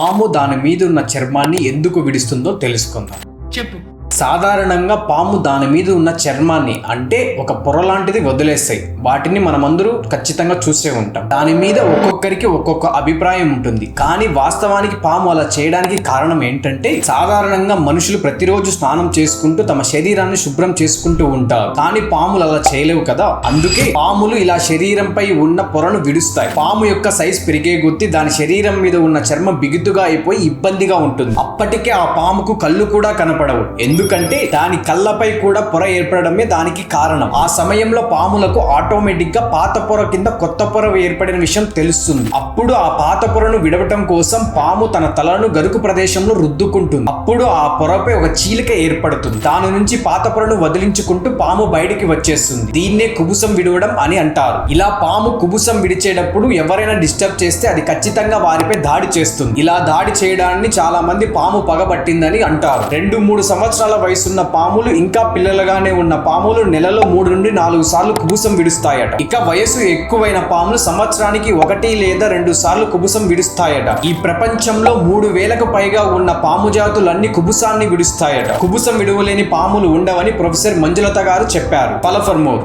పాము దాని మీద ఉన్న చర్మాన్ని ఎందుకు విడుస్తుందో తెలుసుకుందాం. చెప్పు. సాధారణంగా పాము దాని మీద ఉన్న చర్మాన్ని అంటే ఒక పొర లాంటిది వదిలేస్తాయి. వాటిని మనమందరూ ఖచ్చితంగా చూసే ఉంటాం. దాని మీద ఒక్కొక్కరికి ఒక్కొక్క అభిప్రాయం ఉంటుంది. కానీ వాస్తవానికి పాము అలా చేయడానికి కారణం ఏంటంటే సాధారణంగా మనుషులు ప్రతిరోజు స్నానం చేసుకుంటూ తమ శరీరాన్ని శుభ్రం చేసుకుంటూ ఉంటారు. కానీ పాములు అలా చేయలేవు కదా. అందుకే పాములు ఇలా శరీరంపై ఉన్న పొరను విడుస్తాయి. పాము యొక్క సైజ్ పెరిగే గుర్తి దాని శరీరం మీద ఉన్న చర్మం బిగుతుగా అయిపోయి ఇబ్బందిగా ఉంటుంది. అప్పటికే ఆ పాముకు కళ్ళు కూడా కనపడవు. ఎందుకంటే దాని కళ్ళపై కూడా పొర ఏర్పడమే దానికి కారణం. ఆ సమయంలో పాములకు ఆటోమేటిక్గా పాత పొర కింద కొత్త పొర ఏర్పడిన విషయం తెలుస్తుంది. అప్పుడు ఆ పాత పొరను విడవటం కోసం పాము తన తలను గరుకు ప్రదేశంలో రుద్దుకుంటుంది. అప్పుడు ఆ పొరపై ఒక చీలిక ఏర్పడుతుంది. దాని నుంచి పాత పొరను వదిలించుకుంటూ పాము బయటికి వచ్చేస్తుంది. దీన్నే కుబుసం విడవడం అని అంటారు. ఇలా పాము కుబుసం విడిచేటప్పుడు ఎవరైనా డిస్టర్బ్ చేస్తే అది ఖచ్చితంగా వారిపై దాడి చేస్తుంది. ఇలా దాడి చేయడాన్ని చాలా మంది పాము పగబట్టిందని అంటారు. రెండు మూడు సంవత్సరాల వయసున్న పాములు ఇంకా పిల్లలుగానే ఉన్న పాములు నెలలో మూడు నుండి నాలుగు సార్లు కుబుసం విడుస్తాయట. ఇక వయసు ఎక్కువైన పాములు సంవత్సరానికి ఒకటి లేదా రెండు సార్లు కుబుసం విడుస్తాయట. ఈ ప్రపంచంలో మూడు వేలకు పైగా ఉన్న పాము జాతులన్నీ కుబుసాన్ని విడుస్తాయట. కుబుసం విడువలేని పాములు ఉండవని ప్రొఫెసర్ మంజులత గారు చెప్పారు. పలఫర్మోర్